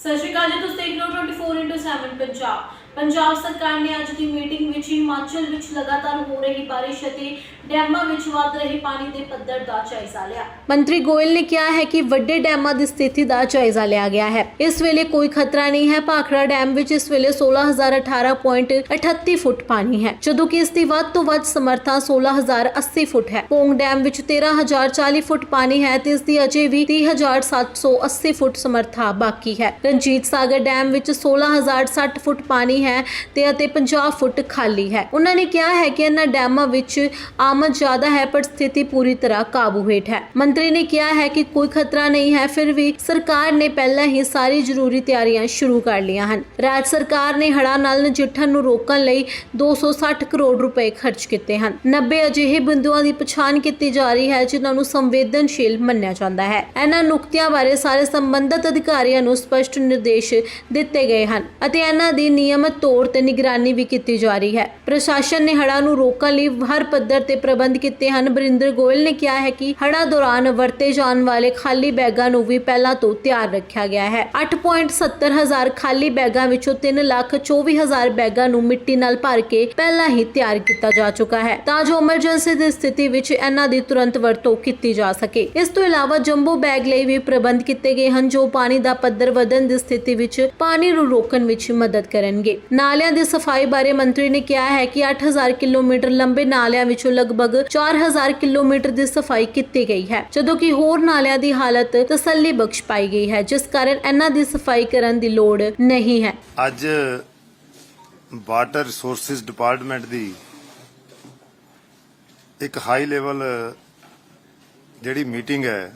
ਸਤਿ ਸ਼੍ਰੀ ਅਕਾਲ ਜੀ, ਤੁਸੀਂ ਦੇਖ ਰਹੇ ਹੋ 24x7 ਪੰਜਾਬ। ਪੰਜਾਬ ਸਰਕਾਰ ਨੇ ਅੱਜ ਦੀ ਮੀਟਿੰਗ ਵਿੱਚ ਹਿਮਾਚਲ ਵਿੱਚ ਲਗਾਤਾਰ ਹੋ ਰਹੀ ਬਾਰਿਸ਼ ਅਤੇ ਡੈਮਾਂ ਵਿੱਚ ਵੱਧ ਰਹੇ ਪਾਣੀ ਦੇ ਪੱਧਰ ਦਾ ਜਾਇਜ਼ਾ ਲਿਆ। ਮੰਤਰੀ ਗੋਇਲ ਨੇ ਕਿਹਾ ਹੈ ਕਿ ਵੱਡੇ ਡੈਮਾਂ ਦੀ ਸਥਿਤੀ ਦਾ ਜਾਇਜ਼ਾ ਲਿਆ ਗਿਆ ਹੈ। ਇਸ ਵੇਲੇ ਕੋਈ ਖਤਰਾ ਨਹੀਂ ਹੈ। ਭਾਖੜਾ ਡੈਮ ਵਿੱਚ ਇਸ ਵੇਲੇ 16018.38 ਫੁੱਟ ਪਾਣੀ ਹੈ। ਜਦੋਂ ਕਿ ਇਸ ਦੀ ਵੱਧ ਤੋਂ ਵੱਧ ਸਮਰੱਥਾ 16080 ਫੁੱਟ ਹੈ। ਪੋਂਗ ਡੈਮ ਵਿੱਚ 13040 ਫੁੱਟ ਪਾਣੀ ਹੈ ਤੇ ਇਸ ਦੀ ਅਜੇ ਵੀ 30780 ਫੁੱਟ ਸਮਰੱਥਾ ਬਾਕੀ ਹੈ। ਰਣਜੀਤ ਸਾਗਰ ਡੈਮ ਵਿੱਚ 16060 ਫੁੱਟ ਪਾਣੀ ਹੈ ਤੇ ਅਤੇ 50 ਫੁੱਟ ਖਾਲੀ ਹੈ। ਉਹਨਾਂ ਨੇ ਕਿਹਾ ਹੈ ਕਿ ਇਹਨਾਂ ਡੈਮਾਂ ਵਿੱਚ ਆਮ ਆਮਦ ਜ਼ਿਆਦਾ ਹੈ, ਪਰ ਸਥਿਤੀ ਪੂਰੀ ਤਰ੍ਹਾਂ ਕਾਬੂ ਹੇਠ ਹੈ। ਮੰਤਰੀ ਨੇ ਕਿਹਾ ਹੈ ਕਿ ਕੋਈ ਖਤਰਾ ਨਹੀਂ ਹੈ, ਫਿਰ ਵੀ ਸਰਕਾਰ ਨੇ ਪਹਿਲਾਂ ਹੀ ਸਾਰੀ ਜ਼ਰੂਰੀ ਤਿਆਰੀਆਂ ਸ਼ੁਰੂ ਕਰ ਲਈਆਂ ਹਨ। ਰਾਜ ਸਰਕਾਰ ਨੇ ਹੜ੍ਹਾਂ ਨਾਲ ਨਜਿੱਠਣ ਨੂੰ ਰੋਕਣ ਲਈ 260 ਕਰੋੜ ਰੁਪਏ ਖਰਚ ਕੀਤੇ ਹਨ। 90 ਅਜਿਹੇ ਬਿੰਦੂਆਂ ਦੀ ਪਛਾਣ ਕੀਤੀ ਜਾ ਰਹੀ ਹੈ, ਜਿਨ੍ਹਾਂ ਨੂੰ ਸੰਵੇਦਨਸ਼ੀਲ ਮੰਨਿਆ ਜਾਂਦਾ ਹੈ। ਇਹਨਾਂ ਨੁਕਤਿਆਂ ਬਾਰੇ ਸਾਰੇ ਸੰਬੰਧਿਤ ਅਧਿਕਾਰੀਆਂ ਨੂੰ ਸਪਸ਼ਟ ਨਿਰਦੇਸ਼ ਦਿੱਤੇ ਗਏ ਹਨ ਅਤੇ ਇਹਨਾਂ ਦੀ ਨਿਯਮਤ ਤੌਰ ਤੇ ਨਿਗਰਾਨੀ ਵੀ ਕੀਤੀ ਜਾ ਰਹੀ ਹੈ। ਪ੍ਰਸ਼ਾਸਨ ਨੇ ਹੜ੍ਹਾਂ ਨੂੰ ਰੋਕਣ ਲਈ ਹਰ ਪੱਧਰ ਤੇ ਪ੍ਰਬੰਧ ਕੀਤੇ ਹਨ। ਬਰਿੰਦਰ ਗੋਇਲ ਨੇ ਕਿਹਾ ਹੈ ਕਿ ਹੜ੍ਹਾਂ ਦੌਰਾਨ ਵਰਤੇ ਜਾਣ ਵਾਲੇ ਖਾਲੀ ਬੈਗਾਂ ਨੂੰ ਵੀ ਪਹਿਲਾਂ ਤੋਂ ਤਿਆਰ ਰੱਖਿਆ ਗਿਆ ਹੈ। 8.70 ਹਜ਼ਾਰ ਖਾਲੀ ਬੈਗਾਂ ਵਿੱਚੋਂ 3 ਲੱਖ 24 ਹਜ਼ਾਰ ਬੈਗਾਂ ਨੂੰ ਮਿੱਟੀ ਨਾਲ ਭਰ ਕੇ ਪਹਿਲਾਂ ਹੀ ਤਿਆਰ ਕੀਤਾ ਜਾ ਚੁੱਕਾ ਹੈ। ਤਾਂ ਜੋ ਐਮਰਜੈਂਸੀ ਦੀ ਸਥਿਤੀ ਵਿੱਚ ਇਹਨਾਂ ਦੀ ਤੁਰੰਤ ਵਰਤੋਂ ਕੀਤੀ ਜਾ ਸਕੇ। ਇਸ ਤੋਂ ਇਲਾਵਾ ਜੰਬੋ ਬੈਗ ਲਈ ਵੀ ਪ੍ਰਬੰਧ ਕੀਤੇ ਗਏ ਹਨ, ਜੋ ਪਾਣੀ ਦਾ ਪੱਧਰ ਵਧਣ ਦੀ ਸਥਿਤੀ ਵਿੱਚ ਪਾਣੀ ਨੂੰ ਰੋਕਣ ਵਿੱਚ ਮਦਦ ਕਰਨਗੇ। ਨਾਲਿਆਂ ਦੀ ਸਫ਼ਾਈ ਬਾਰੇ ਮੰਤਰੀ ਨੇ ਕਿਹਾ ਹੈ ਕਿ 8000 ਕਿਲੋਮੀਟਰ ਲੰਬੇ ਨਾਲਿਆਂ ਵਿੱਚੋਂ ਲਗਭਗ 4000 ਕਿਲੋਮੀਟਰ ਦੀ ਸਫ਼ਾਈ ਕੀਤੀ ਗਈ ਹੈ। ਜਦੋਂ ਕਿ ਹੋਰ ਨਾਲਿਆਂ ਦੀ ਹਾਲਤ ਤਸੱਲੀ ਬਖਸ਼ ਪਾਈ ਗਈ ਹੈ, ਜਿਸ ਕਾਰਨ ਇਹਨਾਂ ਦੀ ਸਫ਼ਾਈ ਕਰਨ ਦੀ ਲੋੜ ਨਹੀਂ ਹੈ। ਅੱਜ ਵਾਟਰ ਰਿਸੋਰਸਿਸ ਡਿਪਾਰਟਮੈਂਟ ਦੀ ਇੱਕ ਹਾਈ ਲੈਵਲ ਜਿਹੜੀ ਮੀਟਿੰਗ ਹੈ,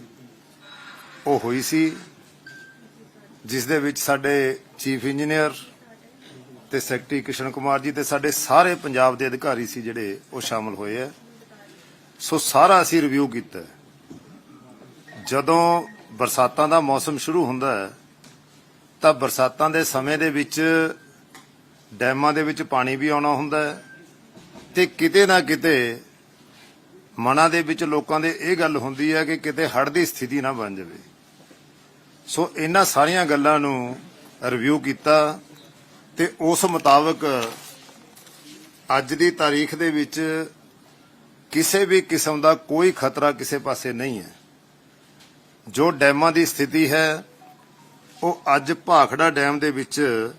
ਉਹ ਹੋਈ ਸੀ, ਜਿਸ ਦੇ ਵਿੱਚ ਸਾਡੇ ਚੀਫ ਇੰਜੀਨੀਅਰ ਤੇ ਸੈਕਟਰੀ ਕਿਸ਼ਨ ਕੁਮਾਰ ਜੀ ਤੇ ਸਾਡੇ ਸਾਰੇ ਪੰਜਾਬ ਦੇ ਅਧਿਕਾਰੀ ਸੀ ਜਿਹੜੇ ਉਹ ਸ਼ਾਮਲ ਹੋਏ ਆ। ਸੋ ਸਾਰਾ ਅਸੀਂ ਰਿਵਿਊ ਕੀਤਾ ਜਦੋਂ ਬਰਸਾਤਾਂ ਦਾ ਮੌਸਮ ਸ਼ੁਰੂ ਹੁੰਦਾ ਹੈ, ਤਾਂ ਬਰਸਾਤਾਂ ਦੇ ਸਮੇਂ ਦੇ ਵਿੱਚ ਡੈਮਾਂ ਦੇ ਵਿੱਚ ਪਾਣੀ ਵੀ ਆਉਣਾ ਹੁੰਦਾ ਹੈ ਤੇ ਕਿਤੇ ਨਾ ਕਿਤੇ ਮਨਾਂ ਦੇ ਵਿੱਚ ਲੋਕਾਂ ਦੇ ਇਹ ਗੱਲ ਹੁੰਦੀ ਹੈ ਕਿ ਕਿਤੇ ਹੜ੍ਹ ਦੀ ਸਥਿਤੀ ਨਾ ਬਣ ਜਾਵੇ। ਸੋ ਇਹਨਾਂ ਸਾਰੀਆਂ ਗੱਲਾਂ ਨੂੰ ਰਿਵਿਊ ਕੀਤਾ ਤੇ ਉਸ ਮੁਤਾਬਕ ਅੱਜ ਦੀ ਤਾਰੀਖ ਦੇ ਵਿੱਚ ਕਿਸੇ ਵੀ ਕਿਸਮ ਦਾ ਕੋਈ ਖਤਰਾ ਕਿਸੇ ਪਾਸੇ ਨਹੀਂ ਹੈ। ਜੋ ਡੈਮਾਂ ਦੀ ਸਥਿਤੀ ਹੈ, ਉਹ ਅੱਜ ਭਾਖੜਾ ਡੈਮ ਦੇ ਵਿੱਚ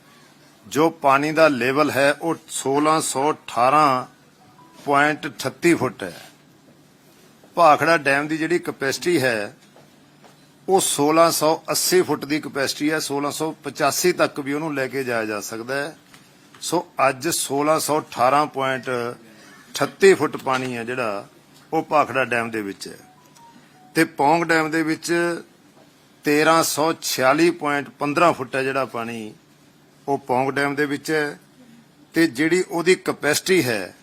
ਜੋ ਪਾਣੀ ਦਾ ਲੈਵਲ ਹੈ, ਉਹ 1618.38 ਫੁੱਟ ਹੈ। ਭਾਖੜਾ ਡੈਮ ਦੀ ਜਿਹੜੀ ਕਪੈਸਿਟੀ ਹੈ, ਉਹ 1680 ਫੁੱਟ ਦੀ ਕਪੈਸਿਟੀ ਹੈ। 1685 ਤੱਕ ਵੀ ਉਹਨੂੰ ਲੈ ਕੇ ਜਾਇਆ ਜਾ ਸਕਦਾ ਹੈ। ਸੋ ਅੱਜ 1618.38 ਫੁੱਟ ਪਾਣੀ ਹੈ ਜਿਹੜਾ, ਉਹ ਭਾਖੜਾ ਡੈਮ ਦੇ ਵਿੱਚ ਹੈ। ਤੇ ਪੌਂਗ ਡੈਮ ਦੇ ਵਿੱਚ 1346.15 ਫੁੱਟ ਹੈ ਜਿਹੜਾ ਪਾਣੀ, ਉਹ ਪੌਂਗ ਡੈਮ ਦੇ ਵਿੱਚ ਹੈ। ਤੇ ਜਿਹੜੀ ਉਹਦੀ ਕਪੈਸਿਟੀ ਹੈ,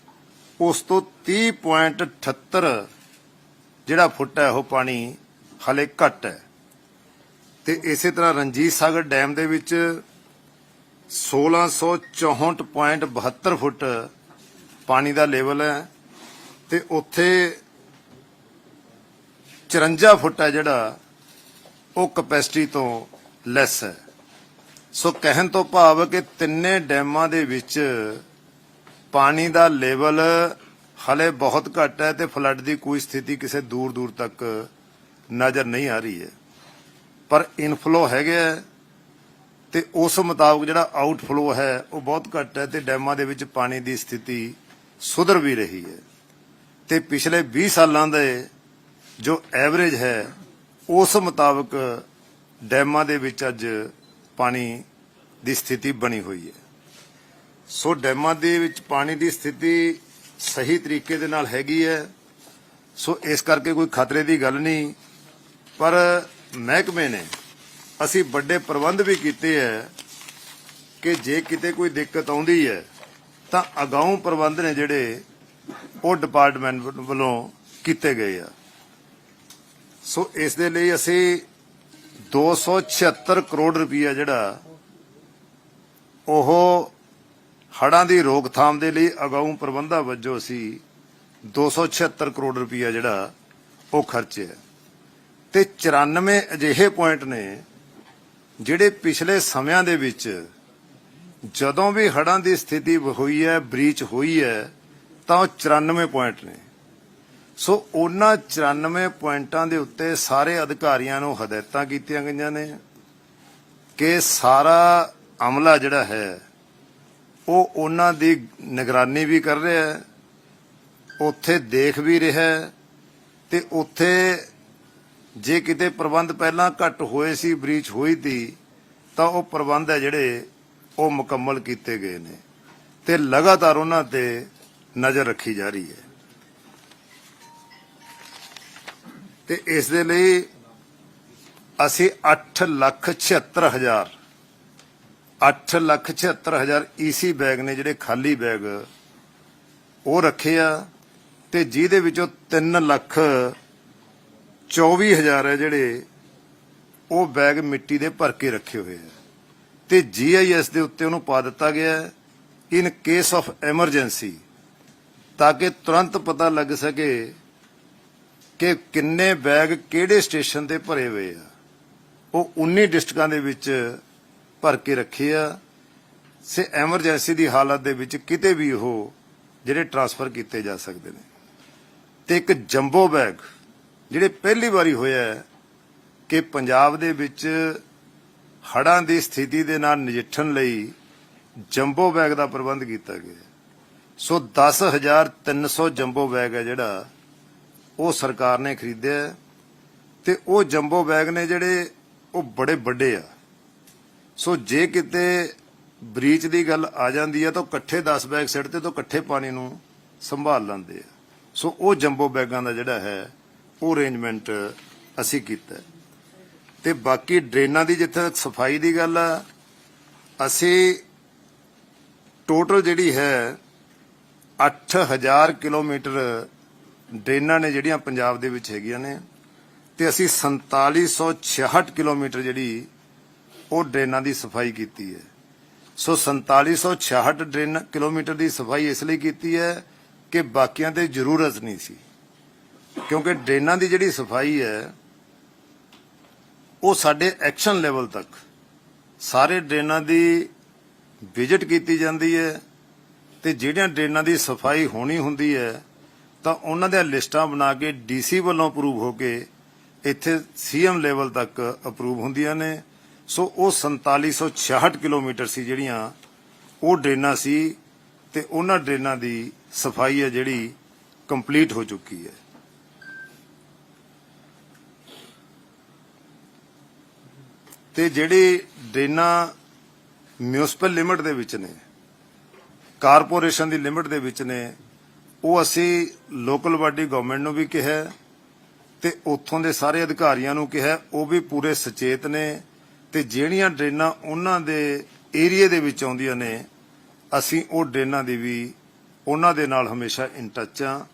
ਉਸ ਤੋਂ 30.78 ਜਿਹੜਾ ਫੁੱਟ ਹੈ, ਉਹ ਪਾਣੀ ਹਲੇ ਘੱਟ ਹੈ। ਤੇ ਇਸੇ ਤਰ੍ਹਾਂ ਰਣਜੀਤ ਸਾਗਰ ਡੈਮ ਦੇ ਵਿੱਚ 1664.72 ਫੁੱਟ ਪਾਣੀ ਦਾ ਲੈਵਲ ਹੈ ਤੇ ਉੱਥੇ 54 ਫੁੱਟ ਹੈ ਜਿਹੜਾ, ਉਹ ਕਪੈਸਿਟੀ ਤੋਂ ਲੈਸ ਹੈ। ਸੋ ਕਹਿਣ ਤੋਂ ਭਾਵ ਕਿ ਤਿੰਨੇ ਡੈਮਾਂ ਦੇ ਵਿੱਚ ਪਾਣੀ ਦਾ ਲੈਵਲ ਹਲੇ ਬਹੁਤ ਘੱਟ ਹੈ ਤੇ ਫਲੱਡ ਦੀ ਕੋਈ ਸਥਿਤੀ ਕਿਸੇ ਦੂਰ ਦੂਰ ਤੱਕ ਨਜ਼ਰ ਨਹੀਂ ਆ ਰਹੀ ਹੈ। ਪਰ ਇਨਫਲੋ ਹੈਗੇ ਹੈ ਤੇ ਉਸ ਮੁਤਾਬਕ ਜਿਹੜਾ ਆਊਟਫਲੋ ਹੈ, ਉਹ ਬਹੁਤ ਘੱਟ ਹੈ ਤੇ ਡੈਮਾਂ ਦੇ ਵਿੱਚ ਪਾਣੀ ਦੀ ਸਥਿਤੀ ਸੁਧਰ ਵੀ ਰਹੀ ਹੈ। ਤੇ ਪਿਛਲੇ 20 ਸਾਲਾਂ ਦੇ ਜੋ ਐਵਰੇਜ ਹੈ, ਉਸ ਮੁਤਾਬਕ ਡੈਮਾਂ ਦੇ ਵਿੱਚ ਅੱਜ ਪਾਣੀ ਦੀ ਸਥਿਤੀ ਬਣੀ ਹੋਈ ਹੈ। ਸੋ ਡੈਮਾਂ ਦੇ ਵਿੱਚ ਪਾਣੀ ਦੀ ਸਥਿਤੀ ਸਹੀ ਤਰੀਕੇ ਦੇ ਨਾਲ ਹੈਗੀ ਹੈ। ਸੋ ਇਸ ਕਰਕੇ ਕੋਈ ਖਤਰੇ ਦੀ ਗੱਲ ਨਹੀਂ। ਪਰ ਮਹਿਕਮੇ ਨੇ ਅਸੀਂ ਵੱਡੇ ਪ੍ਰਬੰਧ ਵੀ ਕੀਤੇ ਹੈ ਕਿ ਜੇ ਕਿਤੇ ਕੋਈ ਦਿੱਕਤ ਆਉਂਦੀ ਹੈ ਤਾਂ ਅਗਾਊਂ ਪ੍ਰਬੰਧ ਨੇ ਜਿਹੜੇ ਉਹ ਡਿਪਾਰਟਮੈਂਟ ਵੱਲੋਂ ਕੀਤੇ ਗਏ ਆ। ਸੋ ਇਸ ਦੇ ਲਈ ਅਸੀਂ 276 ਕਰੋੜ ਰੁਪਇਆ ਜਿਹੜਾ, ਉਹ ਹੜਾਂ ਦੀ ਰੋਕਥਾਮ ਦੇ ਲਈ ਅਗਾਊਂ ਪ੍ਰਬੰਧਾਂ ਵਜੋਂ ਅਸੀਂ 276 ਕਰੋੜ ਰੁਪਈਆ ਜਿਹੜਾ, ਉਹ ਖਰਚਿਆ ਤੇ 94 ਅਜਿਹੇ ਪੁਆਇੰਟ ਨੇ, ਜਿਹੜੇ ਪਿਛਲੇ ਸਮਿਆਂ ਦੇ ਵਿੱਚ ਜਦੋਂ ਵੀ ਹੜ੍ਹਾਂ ਦੀ ਸਥਿਤੀ ਹੋਈ ਹੈ, ਬ੍ਰੀਚ ਹੋਈ ਹੈ, ਤਾਂ ਉਹ 94 ਪੁਆਇੰਟ ਨੇ। ਸੋ ਉਹਨਾਂ 94 ਪੁਆਇੰਟਾਂ ਦੇ ਉੱਤੇ ਸਾਰੇ ਅਧਿਕਾਰੀਆਂ ਨੂੰ ਹਦਾਇਤਾਂ ਕੀਤੀਆਂ ਗਈਆਂ ਨੇ ਕਿ ਸਾਰਾ ਅਮਲਾ ਜਿਹੜਾ ਹੈ, ਉਹ ਉਹਨਾਂ ਦੀ ਨਿਗਰਾਨੀ ਵੀ ਕਰ ਰਿਹਾ ਹੈ, ਉੱਥੇ ਦੇਖ ਵੀ ਰਿਹਾ ਹੈ ਤੇ ਉੱਥੇ ਜੇ ਕਿਤੇ ਪ੍ਰਬੰਧ ਪਹਿਲਾਂ ਘੱਟ ਹੋਏ ਸੀ, ਬ੍ਰੀਚ ਹੋਈ ਤੀ, ਤਾਂ ਉਹ ਪ੍ਰਬੰਧ ਹੈ ਜਿਹੜੇ ਉਹ ਮੁਕੰਮਲ ਕੀਤੇ ਗਏ ਨੇ ਤੇ ਲਗਾਤਾਰ ਉਹਨਾਂ ਤੇ ਨਜ਼ਰ ਰੱਖੀ ਜਾ ਰਹੀ ਹੈ। ਤੇ ਇਸ ਦੇ ਲਈ ਅਸੀਂ 8 ਲੱਖ 76 ਹਜ਼ਾਰ 8 ਲੱਖ 76 ਹਜ਼ਾਰ ਈਸੀ ਬੈਗ ਨੇ ਜਿਹੜੇ ਖਾਲੀ ਬੈਗ ਉਹ ਰੱਖੇ ਆ ਤੇ ਜਿਹਦੇ ਵਿੱਚੋਂ 3 ਲੱਖ 24 ਹਜ਼ਾਰ ਹੈ ਜਿਹੜੇ ਉਹ ਬੈਗ ਮਿੱਟੀ ਦੇ ਭਰ ਕੇ ਰੱਖੇ ਹੋਏ ਆ। ਤੇ ਜੀਆਈਐਸ ਦੇ ਉੱਤੇ ਉਹਨੂੰ ਪਾ ਦਿੱਤਾ ਗਿਆ ਇਨ ਕੇਸ ਆਫ ਐਮਰਜੈਂਸੀ ਤਾਂ ਕਿ ਤੁਰੰਤ ਪਤਾ ਲੱਗ ਸਕੇ ਕਿ ਕਿੰਨੇ ਬੈਗ ਕਿਹੜੇ ਸਟੇਸ਼ਨ ਤੇ ਭਰੇ ਹੋਏ ਆ। ਉਹ 19 ਡਿਸਟ੍ਰਿਕਾਂ ਦੇ ਵਿੱਚ ਭਰ ਕੇ ਰੱਖੇ ਆ। ਸੇ ਐਮਰਜੈਂਸੀ ਦੀ ਹਾਲਤ ਦੇ ਵਿੱਚ ਕਿਤੇ ਵੀ ਉਹ ਜਿਹੜੇ ਟਰਾਂਸਫਰ ਕੀਤੇ ਜਾ ਸਕਦੇ ਨੇ। ਤੇ ਇੱਕ ਜੰਬੋ ਬੈਗ ਜਿਹੜੇ ਪਹਿਲੀ ਵਾਰੀ ਹੋਇਆ ਕਿ ਪੰਜਾਬ ਦੇ ਵਿੱਚ ਹੜਾਂ ਦੀ ਸਥਿਤੀ ਦੇ ਨਾਲ ਨਜਿੱਠਣ ਲਈ ਜੰਬੋ ਬੈਗ ਦਾ ਪ੍ਰਬੰਧ ਕੀਤਾ ਗਿਆ ਹੈ। ਸੋ 10300 ਜੰਬੋ ਬੈਗ ਹੈ ਜਿਹੜਾ, ਉਹ ਸਰਕਾਰ ਨੇ ਖਰੀਦਿਆ ਹੈ ਤੇ ਉਹ ਜੰਬੋ ਬੈਗ ਨੇ ਜਿਹੜੇ, ਉਹ ਬੜੇ ਵੱਡੇ ਆ। ਸੋ ਜੇ ਕਿਤੇ ਬ੍ਰੀਚ ਦੀ ਗੱਲ ਆ ਜਾਂਦੀ ਹੈ ਤਾਂ ਇਕੱਠੇ 10 ਬੈਗ ਸਿੱਟ ਤੇ ਤੋਂ ਇਕੱਠੇ ਪਾਣੀ ਨੂੰ ਸੰਭਾਲ ਲੈਂਦੇ ਆ। ਸੋ ਉਹ ਜੰਬੋ ਬੈਗਾਂ ਦਾ ਜਿਹੜਾ ਹੈ, ਉਹ ਅਰੇਂਜਮੈਂਟ ਅਸੀਂ ਕੀਤਾ ਤੇ ਬਾਕੀ ਡਰੇਨਾਂ ਦੀ ਜਿੱਥੇ ਤੱਕ ਸਫ਼ਾਈ ਦੀ ਗੱਲ ਆ, ਅਸੀਂ ਟੋਟਲ ਜਿਹੜੀ ਹੈ 8000 ਕਿਲੋਮੀਟਰ ਡਰੇਨਾਂ ਨੇ ਜਿਹੜੀਆਂ ਪੰਜਾਬ ਦੇ ਵਿੱਚ ਹੈਗੀਆਂ ਨੇ ਤੇ ਅਸੀਂ 4766 ਕਿਲੋਮੀਟਰ ਜਿਹੜੀ ਉਹ ਡਰੇਨਾਂ ਦੀ ਸਫ਼ਾਈ ਕੀਤੀ ਹੈ। ਸੋ 4766 ਡਰੇਨ ਕਿਲੋਮੀਟਰ ਦੀ ਸਫ਼ਾਈ ਇਸ ਲਈ ਕੀਤੀ ਹੈ ਕਿ ਬਾਕੀਆਂ ਤੇ ਜ਼ਰੂਰਤ ਨਹੀਂ ਸੀ। ਕਿਉਂਕਿ ਡਰੇਨਾਂ ਦੀ ਜਿਹੜੀ ਸਫ਼ਾਈ ਹੈ ਉਹ ਸਾਡੇ ਐਕਸ਼ਨ ਲੈਵਲ ਤੱਕ ਸਾਰੇ ਡਰੇਨਾਂ ਦੀ ਵਿਜ਼ਿਟ ਕੀਤੀ ਜਾਂਦੀ ਹੈ ਤੇ ਜਿਹੜੀਆਂ ਡਰੇਨਾਂ ਦੀ ਸਫ਼ਾਈ ਹੋਣੀ ਹੁੰਦੀ ਹੈ, ਤਾਂ ਉਹਨਾਂ ਦੀਆਂ ਲਿਸਟਾਂ ਬਣਾ ਕੇ ਡੀਸੀ ਵੱਲੋਂ ਅਪਰੂਵ ਹੋ ਕੇ ਇੱਥੇ ਸੀਐਮ ਲੈਵਲ ਤੱਕ ਅਪਰੂਵ ਹੁੰਦੀਆਂ ਨੇ। ਸੋ ਉਹ 4766 ਕਿਲੋਮੀਟਰ ਸੀ ਜਿਹੜੀਆਂ ਉਹ ਡਰੇਨਾਂ ਸੀ ਤੇ ਉਹਨਾਂ ਡਰੇਨਾਂ ਦੀ ਸਫ਼ਾਈ ਹੈ ਜਿਹੜੀ ਕੰਪਲੀਟ ਹੋ ਚੁੱਕੀ ਹੈ। ਤੇ ਜਿਹੜੀ ਡਰੇਨਾਂ ਮਿਊਨਿਸਪਲ ਲਿਮਟ ਦੇ ਵਿੱਚ ਨੇ, ਕਾਰਪੋਰੇਸ਼ਨ ਦੀ ਲਿਮਟ ਦੇ ਵਿੱਚ ਨੇ, ਉਹ ਅਸੀਂ ਲੋਕਲ ਬਾਡੀ ਗਵਰਨਮੈਂਟ ਨੂੰ ਵੀ ਕਿਹਾ ਹੈ ਤੇ ਉੱਥੋਂ ਦੇ ਸਾਰੇ ਅਧਿਕਾਰੀਆਂ ਨੂੰ ਕਿਹਾ ਉਹ ਵੀ ਪੂਰੇ ਸੁਚੇਤ ਨੇ ਤੇ ਜਿਹੜੀਆਂ ਡਰੇਨਾਂ ਉਹਨਾਂ ਦੇ ਏਰੀਆ ਦੇ ਵਿੱਚ ਆਉਂਦੀਆਂ ਨੇ, ਅਸੀਂ ਉਹ ਡਰੇਨਾਂ ਦੀ ਵੀ ਉਹਨਾਂ ਦੇ ਨਾਲ ਹਮੇਸ਼ਾ ਇਨ ਟੱਚ ਆ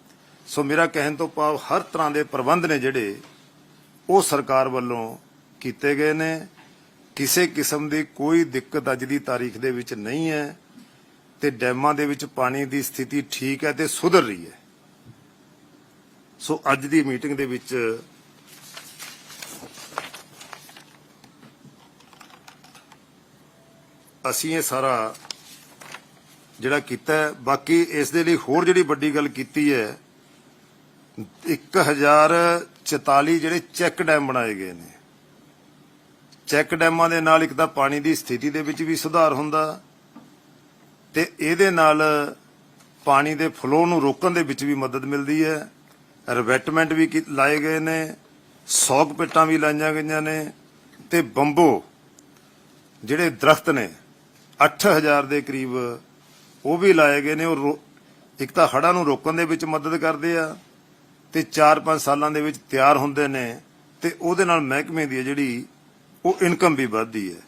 ਸੋ ਮੇਰਾ ਕਹਿਣ ਤੋਂ ਭਾਵ ਹਰ ਤਰ੍ਹਾਂ ਦੇ ਪ੍ਰਬੰਧ ਨੇ ਜਿਹੜੇ, ਉਹ ਸਰਕਾਰ ਵੱਲੋਂ ਕੀਤੇ ਗਏ ਨੇ। ਕਿਸੇ ਕਿਸਮ ਦੀ ਕੋਈ ਦਿੱਕਤ ਅੱਜ ਦੀ ਤਾਰੀਖ ਦੇ ਵਿੱਚ ਨਹੀਂ ਹੈ ਤੇ ਡੈਮਾਂ ਦੇ ਵਿੱਚ ਪਾਣੀ ਦੀ ਸਥਿਤੀ ਠੀਕ ਹੈ ਤੇ ਸੁਧਰ ਰਹੀ ਹੈ। ਸੋ ਅੱਜ ਦੀ ਮੀਟਿੰਗ ਦੇ ਵਿੱਚ ਅਸੀਂ ਇਹ ਸਾਰਾ ਜਿਹੜਾ ਕੀਤਾ ਬਾਕੀ ਇਸ ਦੇ ਲਈ ਹੋਰ ਜਿਹੜੀ ਵੱਡੀ ਗੱਲ ਕੀਤੀ ਹੈ 1044 ਜਿਹੜੇ ਚੈੱਕ ਡੈਮ ਬਣਾਏ ਗਏ ਨੇ। ਚੈੱਕ ਡੈਮਾਂ ਦੇ ਨਾਲ ਇੱਕ ਤਾਂ ਪਾਣੀ ਦੀ ਸਥਿਤੀ ਦੇ ਵਿੱਚ ਵੀ ਸੁਧਾਰ ਹੁੰਦਾ ਤੇ ਇਹਦੇ ਨਾਲ ਪਾਣੀ ਦੇ ਫਲੋ ਨੂੰ ਰੋਕਣ ਦੇ ਵਿੱਚ ਵੀ ਮਦਦ ਮਿਲਦੀ ਹੈ। ਰਿਵੈਟਮੈਂਟ ਵੀ ਲਾਏ ਗਏ ਨੇ ਸੌਕ ਪਿੱਟਾਂ ਵੀ ਲਾਈਆਂ ਗਈਆਂ ਨੇ ਤੇ ਬੰਬੋ, ਜਿਹੜੇ ਦਰਖਤ ਨੇ 8000 ਦੇ ਕਰੀਬ ਉਹ ਵੀ ਲਾਏ ਗਏ ਨੇ। ਉਹ ਰੋ- ਇੱਕ ਤਾਂ ਹੜ੍ਹਾਂ ਨੂੰ ਰੋਕਣ ਦੇ ਵਿੱਚ ਮਦਦ ਕਰਦੇ ਆ ਤੇ 4-5 ਸਾਲਾਂ ਦੇ ਵਿੱਚ ਤਿਆਰ ਹੁੰਦੇ ਨੇ ਤੇ ਉਹਦੇ ਨਾਲ ਮਹਿਕਮੇ ਦੀ ਜਿਹੜੀ ਉਹ ਇਨਕਮ ਵੀ ਵੱਧਦੀ ਹੈ।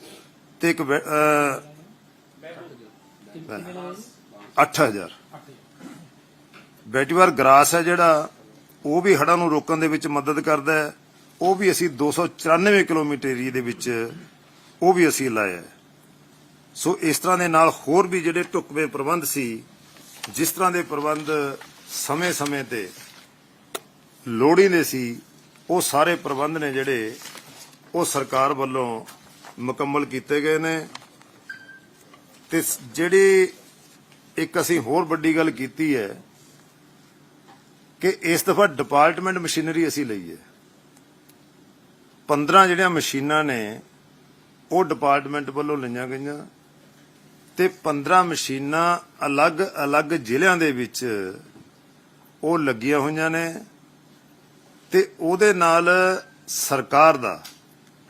ਤੇ ਇੱਕ ਵੈ- ਅਹ, 8000 ਬੈਟੀਵਾਰ ਗ੍ਰਾਸ ਹੈ ਜਿਹੜਾ ਉਹ ਵੀ ਹੜ੍ਹਾਂ ਨੂੰ ਰੋਕਣ ਦੇ ਵਿੱਚ ਮਦਦ ਕਰਦਾ ਹੈ। ਉਹ ਵੀ ਅਸੀਂ 294 ਕਿਲੋਮੀਟਰ ਏਰੀਏ ਦੇ ਵਿੱਚ ਉਹ ਵੀ ਅਸੀਂ ਲਾਇਆ ਸੋ ਇਸ ਤਰ੍ਹਾਂ ਦੇ ਨਾਲ ਹੋਰ ਵੀ ਜਿਹੜੇ ਢੁਕਵੇਂ ਪ੍ਰਬੰਧ ਸੀ ਜਿਸ ਤਰ੍ਹਾਂ ਦੇ ਪ੍ਰਬੰਧ ਸਮੇਂ-ਸਮੇਂ ਤੇ ਲੋੜੀਂਦੇ ਸੀ ਉਹ ਸਾਰੇ ਪ੍ਰਬੰਧ ਨੇ ਜਿਹੜੇ ਉਹ ਸਰਕਾਰ ਵੱਲੋਂ ਮੁਕੰਮਲ ਕੀਤੇ ਗਏ ਨੇ। ਤੇ ਜਿਹੜੀ ਇੱਕ ਅਸੀਂ ਹੋਰ ਵੱਡੀ ਗੱਲ ਕੀਤੀ ਹੈ ਕਿ ਇਸ ਦਫਾ ਡਿਪਾਰਟਮੈਂਟ ਮਸ਼ੀਨਰੀ ਅਸੀਂ ਲਈ ਹੈ। 15 ਜਿਹੜੀਆਂ ਮਸ਼ੀਨਾਂ ਨੇ, ਉਹ ਡਿਪਾਰਟਮੈਂਟ ਵੱਲੋਂ ਲਈਆਂ ਗਈਆਂ। ਤੇ 15 ਮਸ਼ੀਨਾਂ ਅਲੱਗ-ਅਲੱਗ ਜ਼ਿਲ੍ਹਿਆਂ ਦੇ ਵਿੱਚ ਉਹ ਲੱਗੀਆਂ ਹੋਈਆਂ ਨੇ। ਤੇ ਉਹਦੇ ਨਾਲ ਸਰਕਾਰ ਦਾ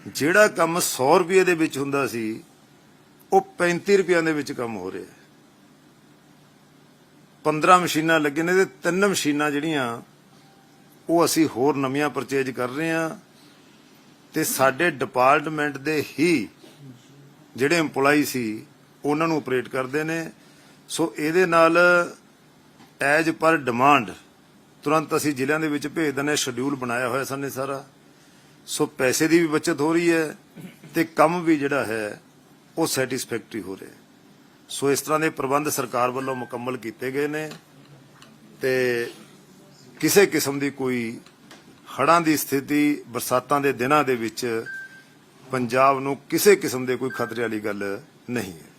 ਜਿਹੜਾ ਕੰਮ 100 ਰੁਪਏ ਦੇ ਵਿੱਚ ਹੁੰਦਾ ਸੀ, ਉਹ 35 ਰੁਪਏ ਦੇ ਵਿੱਚ ਕੰਮ ਹੋ ਰਿਹਾ ਹੈ। 15 ਮਸ਼ੀਨਾਂ ਲੱਗੇ ਨੇ ਤੇ ਤਿੰਨ ਮਸ਼ੀਨਾਂ ਜਿਹੜੀਆਂ, ਉਹ ਅਸੀਂ ਹੋਰ ਨਵੀਆਂ ਪਰਚੇਜ ਕਰ ਰਹੇ ਹਾਂ ਤੇ ਸਾਡੇ ਡਿਪਾਰਟਮੈਂਟ ਦੇ ਹੀ ਜਿਹੜੇ EMPLOYE ਸੀ, ਉਹਨਾਂ ਨੂੰ ਆਪਰੇਟ ਕਰਦੇ ਨੇ। ਸੋ ਇਹਦੇ ਨਾਲ ਐਜ ਪਰ ਡਿਮਾਂਡ ਤੁਰੰਤ ਅਸੀਂ ਜ਼ਿਲ੍ਹਿਆਂ ਦੇ ਵਿੱਚ ਭੇਜ ਦਿੰਦੇ ਹਾਂ ਸ਼ਡਿਊਲ ਬਣਾਇਆ ਹੋਇਆ ਸਾਨੇ ਸਾਰਾ। ਸੋ ਪੈਸੇ ਦੀ ਵੀ ਬਚਤ ਹੋ ਰਹੀ ਹੈ ਤੇ ਕੰਮ ਵੀ ਜਿਹੜਾ ਹੈ ਉਹ ਸੈਟੀਸਫੈਕਟਰੀ ਹੋ ਰਿਹਾ ਸੋ ਇਸ ਤਰ੍ਹਾਂ ਦੇ ਪ੍ਰਬੰਧ ਸਰਕਾਰ ਵੱਲੋਂ ਮੁਕੰਮਲ ਕੀਤੇ ਗਏ ਨੇ ਤੇ ਕਿਸੇ ਕਿਸਮ ਦੀ ਕੋਈ ਹੜ੍ਹਾਂ ਦੀ ਸਥਿਤੀ ਬਰਸਾਤਾਂ ਦੇ ਦਿਨਾਂ ਦੇ ਵਿੱਚ ਪੰਜਾਬ ਨੂੰ ਕਿਸੇ ਕਿਸਮ ਦੇ ਕੋਈ ਖਤਰੇ ਵਾਲੀ ਗੱਲ ਨਹੀਂ ਹੈ।